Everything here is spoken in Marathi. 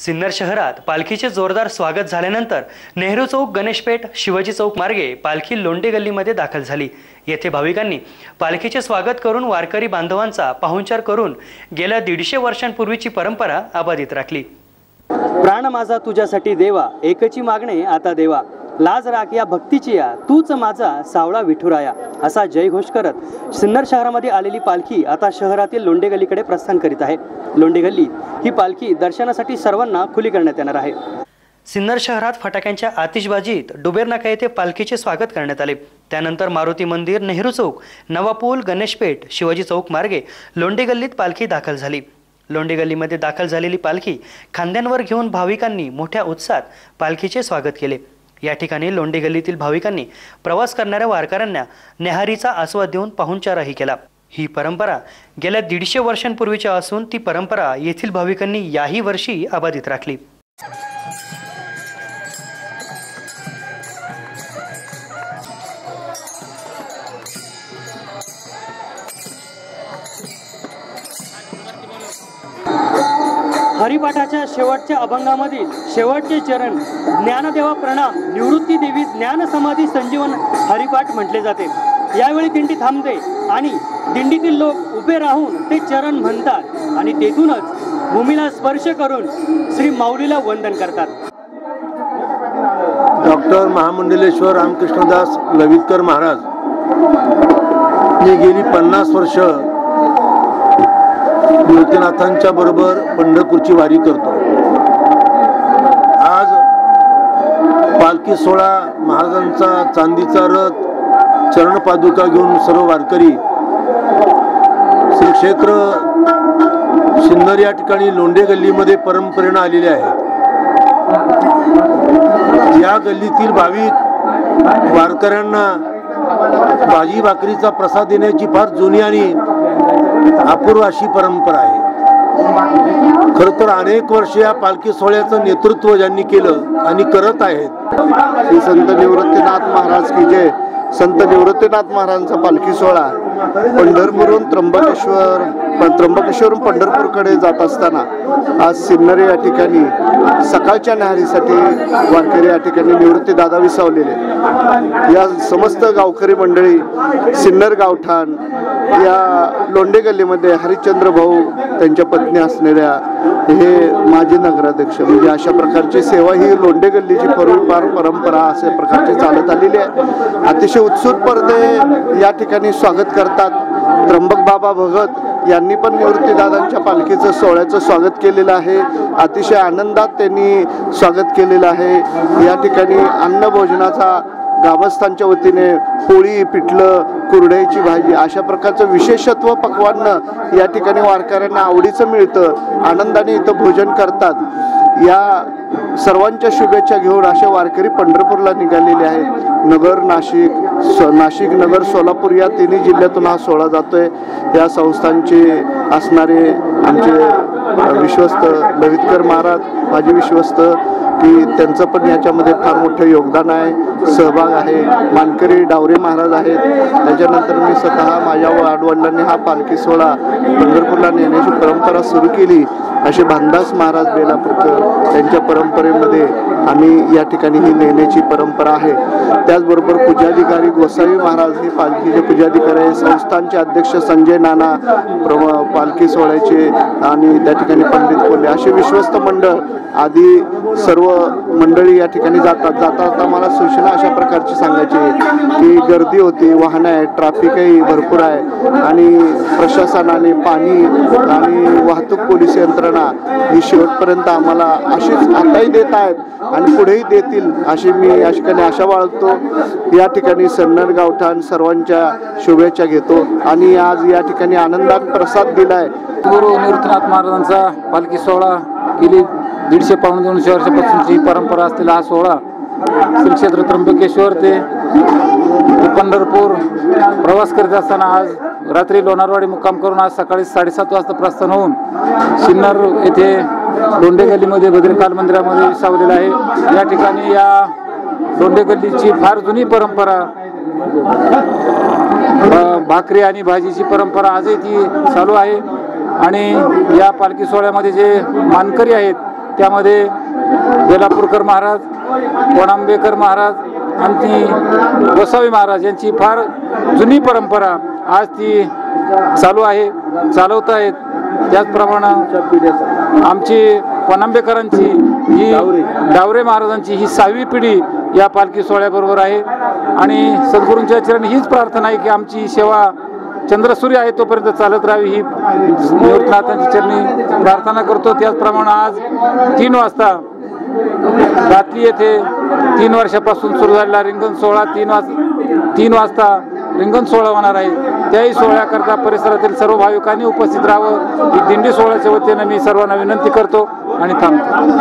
सिन्नर शहरात पालखीचे जोरदार स्वागत झाल्यानंतर नेहरू चौक गणेशपेठ शिवाजी चौक मार्गे पालखी लोंडे गल्लीमध्ये दाखल झाली. येथे भाविकांनी पालखीचे स्वागत करून वारकरी बांधवांचा पाहुणचार करून गेल्या दीडशे वर्षांपूर्वीची परंपरा अबाधित राखली. प्राण माझा तुझ्यासाठी देवा एकची मागणे आता देवा. लाज राख या भक्तीची या. तूच माझा सावळा विठुराया असा जयघोष करत सिन्नर शहरामध्ये आलेली पालखी आता शहरातील लोंडे गल्लीकडे प्रस्थान करीत आहे. लोंडे गल्ली ही पालखी दर्शनासाठी सर्वांना खुली करण्यात येणार आहे. सिन्नर शहरात फटाक्यांच्या आतिषबाजीत डुबेरनाका येथे पालखीचे स्वागत करण्यात आले. त्यानंतर मारुती मंदिर नेहरू चौक नवापूल गणेशपेठ शिवाजी चौक मार्गे लोंडे गल्लीत पालखी दाखल झाली. लोंडे गल्लीमध्ये दाखल झालेली पालखी खांद्यांवर घेऊन भाविकांनी मोठ्या उत्साहात पालखीचे स्वागत केले. या ठिकाणी लोंढे गल्लीतील भाविकांनी प्रवास करणाऱ्या वारकऱ्यांना नेहारीचा आस्वाद देऊन पाहुणचारही केला. ही परंपरा गेल्या दीडशे वर्षांपूर्वीची असून ती परंपरा येथील भाविकांनी याही वर्षी अबाधित राखली. हरिपाठाच्या शेवटच्या अभंगामधील शेवटचे चरण ज्ञानदेवा प्रणाम निवृत्ती देवी ज्ञान समाधी संजीवन हरिपाठ म्हटले जाते. यावेळी दिंडी थांबते आणि दिंडीतील लोक उभे राहून ते चरण म्हणतात आणि तेथूनच भूमीला स्पर्श करून श्री माऊलीला वंदन करतात. डॉक्टर महामंडलेश्वर रामकृष्णदास लवितकर महाराज हे गेली पन्नास वर्ष कीर्तनाथांच्या बरोबर पंढरपूरची वारी करतो. आज पालखी सोहळा महाराजांचा चांदीचा रथ चरणपादुका घेऊन सर्व वारकरी श्री क्षेत्र सिन्नर या ठिकाणी लोंढे गल्लीमध्ये परंपरेनं आलेले आहेत. या गल्लीतील भाविक वारकऱ्यांना भाजी भाकरीचा प्रसाद देण्याची फार जुनी आणि अपूर्व अशी परंपरा आहे. खर तर अनेक वर्ष या पालखी सोहळ्याचं नेतृत्व ज्यांनी केलं आणि करत आहेत श्री संत निवृत्तीनाथ महाराज की जय. संत निवृत्तीनाथ महाराजांचा पालखी सोहळा पंढरपूरहून त्र्यंबकेश्वर त्र्यंबकेश्वरून पंढरपूरकडे जात असताना आज सिन्नर या ठिकाणी सकाळच्या न्याहारीसाठी वारकरी या ठिकाणी निवृत्ती दादा विसावलेले या समस्त गावकरी मंडळी सिन्नर गावठाण या लोंडे गल्लीमध्ये हरिश्चंद्र भाऊ त्यांच्या पत्नी असणाऱ्या हे माजी नगराध्यक्ष म्हणजे अशा प्रकारची सेवा ही लोंडे गल्लीची पूर्वीपार परंपरा अशा प्रकारची चालत आलेली आहे. अतिशय उत्सुकपणे या ठिकाणी स्वागत करतात. त्र्यंबक बाबा भगत यांनी पण निवृत्तीदादांच्या पालखीचं सोहळ्याचं स्वागत केलेलं आहे. अतिशय आनंदात त्यांनी स्वागत केलेलं आहे. या ठिकाणी अन्नभोजनाचा गावस्थांच्या ग्रामस्थांच्या वतीने पोळी पिठलं कुरड्याची भाजी अशा प्रकारचं विशेषत्व पक्वान्न या ठिकाणी वारकऱ्यांना आवडीचं मिळतं आनंदाने इथं भोजन करतात. या सर्वांच्या शुभेच्छा घेऊन असे वारकरी पंढरपूरला निघालेले आहेत. नगर नाशिक स नाशिक नगर सोलापूर या तिन्ही जिल्ह्यातून हा सोहळा जातोय. या संस्थांचे असणारे आमचे विश्वस्त लवितकर महाराज माझे विश्वस्त की त्यांचं पण याच्यामध्ये फार मोठं योगदान आहे सहभाग आहे. मानकरी डावरे महाराज आहेत. त्याच्यानंतर मी स्वतः माझ्या आडवडिलांनी हा पालखी सोहळा पंढरपूरला नेण्याची परंपरा सुरू केली. असे भानदास महाराज बेलापूरकर त्यांच्या परंपरेमध्ये आम्ही या ठिकाणी ही नेण्याची परंपरा आहे. त्याचबरोबर पूजाधिकारी गोसावी महाराज हे पालखीचे पूजाधिकारी आहे. संस्थानचे अध्यक्ष संजय नाना प्रम पालखी सोहळ्याचे आणि त्या ठिकाणी पंडित कोल्हे असे विश्वस्त मंडळ आधी सर्व मंडळी या ठिकाणी जातात. जाता जाता मला सूचना अशा प्रकारची सांगायची आहे की गर्दी होती वाहनं आहेत ट्रॅफिकही भरपूर आहे आणि प्रशासनाने पाणी आणि वाहतूक पोलीस यंत्रणा ही शेवटपर्यंत आम्हाला अशीच आताही देत आहेत आणि पुढेही देतील अशी मी या ठिकाणी आशा बाळगतो. या ठिकाणी सन्नर गावठाण सर्वांच्या शुभेच्छा घेतो आणि आज या ठिकाणी आनंदात प्रसाद दिला आहे गुरु निवृत्तीनाथ महाराजांचा पालखी सोहळा गेली दीडशे पावणे दोनशे वर्षापासूनची परंपरा असलेला हा सोहळा श्री क्षेत्र त्र्यंबकेश्वर ते पंढरपूर प्रवास करीत असताना आज रात्री लोणारवाडी मुक्काम करून आज सकाळी साडेसात वाजता प्रस्थान होऊन सिन्नर येथे डोंडे गल्लीमध्ये भद्रकाल मंदिरामध्ये सावलेलं आहे. या ठिकाणी या डोंडे गल्लीची फार जुनी परंपरा भाकरी आणि भाजीची परंपरा आजही ती चालू आहे. आणि या पालखी सोहळ्यामध्ये जे मानकरी आहेत त्यामध्ये बेलापूरकर महाराज वणांबेकर महाराज आणि गोसावी महाराज यांची फार जुनी परंपरा आज ती चालू आहे चालवत आहेत. त्याचप्रमाणे आमची वनांबेकरांची ही डावरे महाराजांची ही सहावी पिढी या पालखी सोहळ्याबरोबर आहे. आणि सद्गुरूंच्या चरणी हीच प्रार्थना आहे की आमची सेवा चंद्रसूर्य आहे तोपर्यंत चालत राहावी ही निवृत्तनाथांची चरणी प्रार्थना करतो. त्याचप्रमाणे आज तीन वाजता रात्री येथे तीन वर्षापासून सुरू झालेला रिंगण सोहळा तीन वाज तीन वाजता रिंगण सोहळा होणार आहे. त्याही सोहळ्याकरता परिसरातील सर्व भाविकांनी उपस्थित राहावं. ही दिंडी सोहळ्याच्या वतीनं मी सर्वांना विनंती करतो आणि थांबतो.